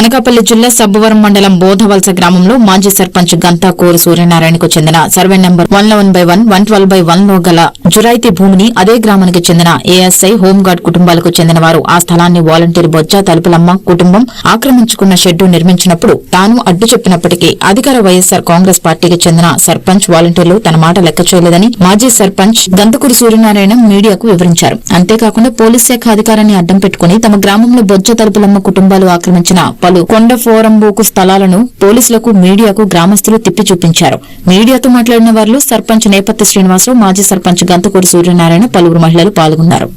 అనకాపల్లి జిల్లా సబ్బవరం మండలం బోధవలస గ్రామంలో మాజీ సర్పంచ్ గంతా కోరు సూర్యనారాయణకు చెందిన survey number one eleven by one one twelve by వన్లో గల జురాయితీ భూమిని అదే గ్రామానికి చెందిన ఏఎస్ఐ హోంగార్డ్ కుటుంబాలకు చెందిన వారు ఆ స్థలాన్ని వాలంటీర్ బొజ్జా తలుపులమ్మ కుటుంబం ఆక్రమించుకున్న షెడ్డు నిర్మించినప్పుడు తాను అడ్డు చెప్పినప్పటికీ అధికార వైఎస్సార్ కాంగ్రెస్ పార్టీకి చెందిన సర్పంచ్ వాలంటీర్లు తన మాట లెక్క చేయలేదని మాజీ సర్పంచ్ గంతకూరు సూర్యనారాయణ మీడియాకు వివరించారు. అంతేకాకుండా పోలీస్ శాఖ అధికారాన్ని అడ్డం పెట్టుకుని తమ గ్రామంలో బొజ్జ తలుపులమ్మ కుటుంబాలు ఆక్రమించిన పలు కొండ ఫోరంబోకు స్థలాలను పోలీసులకు మీడియాకు గ్రామస్తులు తిప్పి చూపించారు. మీడియాతో మాట్లాడిన వారిలో సర్పంచ్ నేపథ్య శ్రీనివాసరావు మాజీ సర్పంచ్ గంతకూరు సూర్యనారాయణ పలువురు మహిళలు పాల్గొన్నారు.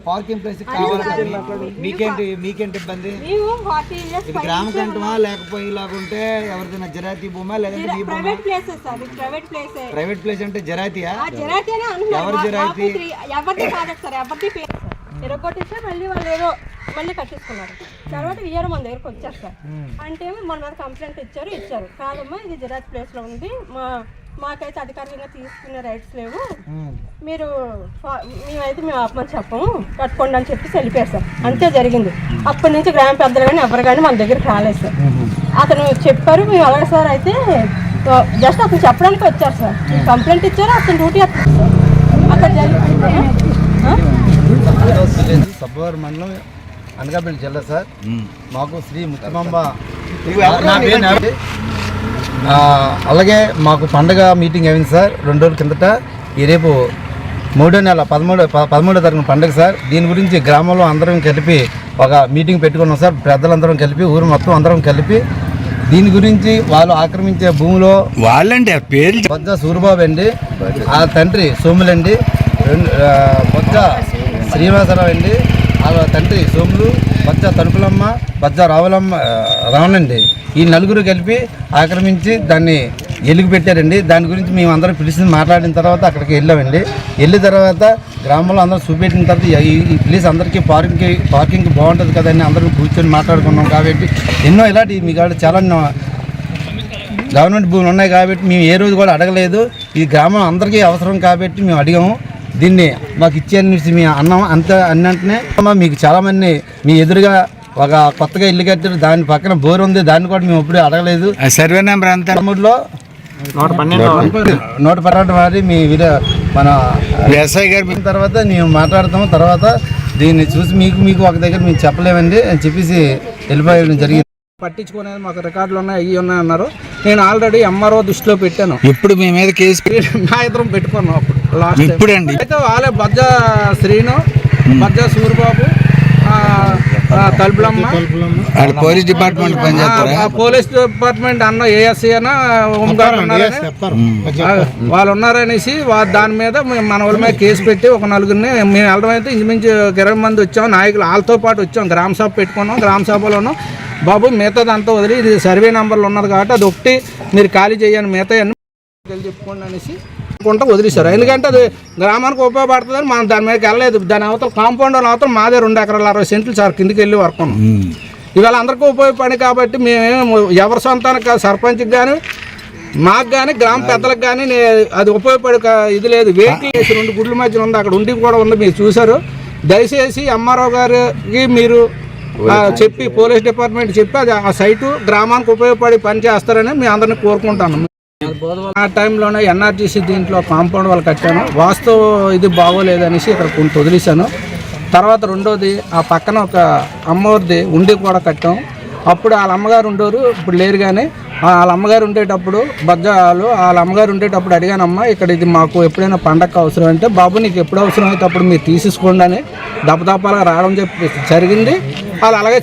పార్కింగ్ ప్లేస్ మీకేంటి మీకేంటి ఇబ్బంది? ఇది గ్రామ కంటమా లేకపోతే ఇలాగుంటే ఎవరిదైనా జరాతీ భూమా లేదంటే మీ భూమా? ప్రైవేట్ ప్లేసెస్ సార్ ఇది ప్రైవేట్ ప్లేస్ ప్రైవేట్ ప్లేస్ అంటే జరాతీయా ఆ జరాతీనే అంటున్నారు ఎవరు మా- జరాతీ? మాకు త్రీ- ఎవరిది కాదు సార్ ఎవరిది పేరు సార్? ఎరగొట్టేస్తే మళ్ళీ వాళ్ళు ఏదో మళ్ళీ కట్టించుకున్నారు తర్వాత ఇయర్ మన దగ్గరకు వచ్చారు సార్ అంటే మన మీద కంప్లైంట్ ఇచ్చారు ఇచ్చారు కాదమ్మా ఇది జిరాజ్ ప్లేస్లో ఉంది మా మాకైతే అధికారికంగా తీసుకునే రైట్స్ లేవు మీరు మేమైతే మేము ఆపమని చెప్పము కట్టుకోండి అని చెప్పి వెళ్ళిపోయారు సార్ అంతే జరిగింది అప్పటి నుంచి గ్రామ పెద్దలు కానీ ఎవరు కానీ మన దగ్గరికి రాలేదు సార్ అతను చెప్పారు మేము అలాగే సార్ అయితే జస్ట్ అతను చెప్పడానికి వచ్చారు సార్ కంప్లైంట్ ఇచ్చారు అతను డ్యూటీ వస్తారు సార్ అక్కడ జరిగింది సబ్బవరం మండలం అనకాపల్లి జిల్లా సార్. మాకు శ్రీ ముత్తమాంబ ఆ, అలాగే మాకు పండగ మీటింగ్ అయింది సార్ రెండు రోజుల కిందట. ఈ రేపు మూడో నెల పదమూడో పదమూడో తారీఖున పండుగ సార్. దీని గురించి గ్రామంలో అందరం కలిపి ఒక మీటింగ్ పెట్టుకున్నాం సార్. పెద్దలందరం కలిపి ఊరు మొత్తం అందరం కలిపి. దీని గురించి వాళ్ళు ఆక్రమించే భూమిలో వాళ్ళండి ఆ పేర్లు బొజ్జ సూరిబాబు అండి ఆ తండ్రి సోములండి రెండు బొజ్జ శ్రీనివాసరావు అండి వాళ్ళ తండ్రి సోములు బజ్జ తణుకులమ్మ బజ్జ రావులమ్మ ఆ, రావణండి. ఈ నలుగురు కలిపి ఆక్రమించి దాన్ని ఎలుగు పెట్టారండి. దాని గురించి మేము అందరం పిలిచి మాట్లాడిన తర్వాత అక్కడికి వెళ్ళామండి. వెళ్ళిన తర్వాత గ్రామంలో అందరూ చూపెట్టిన తర్వాత ఈ- ప్లేస్ అందరికీ పార్కింగ్కి పార్కింగ్ బాగుంటుంది కదండి. అందరూ కూర్చొని మాట్లాడుకున్నాం కాబట్టి ఎన్నో ఇలాంటి మీ కాడ చాలా గవర్నమెంట్ భూములు ఉన్నాయి కాబట్టి మేము ఏ రోజు కూడా అడగలేదు. ఈ గ్రామం అందరికీ అవసరం కాబట్టి మేము అడిగాము. దీన్ని మాకు ఇచ్చేసి మేము అన్నాం అంత అన్నంటనే మీకు చాలామంది మీ ఎదురుగా ఒక కొత్తగా ఇల్లు కట్టారు. దాని పక్కన బోర్ ఉంది. దాన్ని కూడా మేము ఎప్పుడూ అడగలేదు. సర్వే నెంబర్ అంతా తమ్ముడులో నూట పన్నెండు నూట పన్నెండు. వారి మీ వీడియో మన ఎస్ఐ గారు అయిన తర్వాత మేము మాట్లాడతాము. తర్వాత దీన్ని చూసి మీకు మీకు ఒక దగ్గర మేము చెప్పలేమండి అని చెప్పేసి వెళ్ళిపోయడం జరిగింది. పట్టించుకునేది మాకు రికార్డులు ఉన్నాయి అవి ఉన్నాయి అన్నారు. నేను ఆల్రెడీ ఎంఆర్ఓ దృష్టిలో పెట్టాను. ఇప్పుడు మీ మీద కేసు పెట్టి- మా ఇద్దరం పెట్టుకున్నాం అప్పుడు. ఇప్పుడండి. అయితే వాళ్ళే బజ్జ శ్రీను బజ్జ సూరిబాబు తలుపులమ్మ. పోలీస్ డిపార్ట్మెంట్ పనిచేస్తారా పోలీస్ డిపార్ట్మెంట్ అన్న ఏఎస్సీ ఆ, వాళ్ళు ఉన్నారనేసి వా- దాని మీద మేము మన వాళ్ళ మీద కేసు పెట్టి ఒక నలుగురిని మేము వెళ్ళడం అయితే ఇంచుమించు ఇరవై మంది వచ్చాం. నాయకులు వాళ్ళతో పాటు వచ్చాం. గ్రామ సభ పెట్టుకున్నాం. గ్రామ సభలోను బాబు మిగతాది అంతా వదిలి ఇది సర్వే నెంబర్లు ఉన్నది కాబట్టి అది ఒకటి మీరు ఖాళీ చేయండి. మిగతా వెళ్ళి చెప్పుకోండి అనేసి అనుకుంటా వదిలేశారు. ఎందుకంటే అది గ్రామానికి ఉపయోగపడుతుందని మనం దాని మీదకి వెళ్ళలేదు. దాని అవతల కాంపౌండ్ అవతల మాదే రెండు ఎకరాల అరవై సెంట్లు సార్ కిందికి వెళ్ళి వర్క్ ఉన్నాం ఇవాళ అందరికీ ఉపయోగపడి కాబట్టి మేము ఎవరి సొంతానికి కాదు సర్పంచ్కి కానీ మాకు కానీ గ్రామ పెద్దలకు కానీ అది ఉపయోగపడే ఇది లేదు. వెహికల్ వేసి రెండు గుడ్ల మధ్యన ఉంది. అక్కడ ఉండి కూడా ఉంది. మీరు చూశారు. దయచేసి ఎంఆర్ఓ గారికి మీరు చెప్పి పోలీస్ డిపార్ట్మెంట్ చెప్పి అది ఆ సైటు గ్రామానికి ఉపయోగపడి పని చేస్తారని మీ అందరిని కోరుకుంటాను. ఆ టైంలోనే ఎన్ఆర్జీసీ దీంట్లో కాంపౌండ్ వాళ్ళు కట్టాను. వాస్తు ఇది బాగోలేదనేసి ఇక్కడ కొంత వదిలేశాను. తర్వాత రెండోది ఆ పక్కన ఒక అమ్మవారిది ఉండి కూడా కట్టాం. అప్పుడు వాళ్ళ అమ్మగారు ఉండేవారు ఇప్పుడు లేరు కానీ వాళ్ళ అమ్మగారు ఉండేటప్పుడు బజ్జాలు వాళ్ళ అమ్మగారు ఉండేటప్పుడు అడిగానమ్మా ఇక్కడ ఇది మాకు ఎప్పుడైనా పండగ అవసరం అంటే బాబు నీకు ఎప్పుడు అవసరం అయితే అప్పుడు మీరు తీసేసుకోండి అని దపదపాలుగా రావడం చెప్పి జరిగింది. వాళ్ళు అలాగే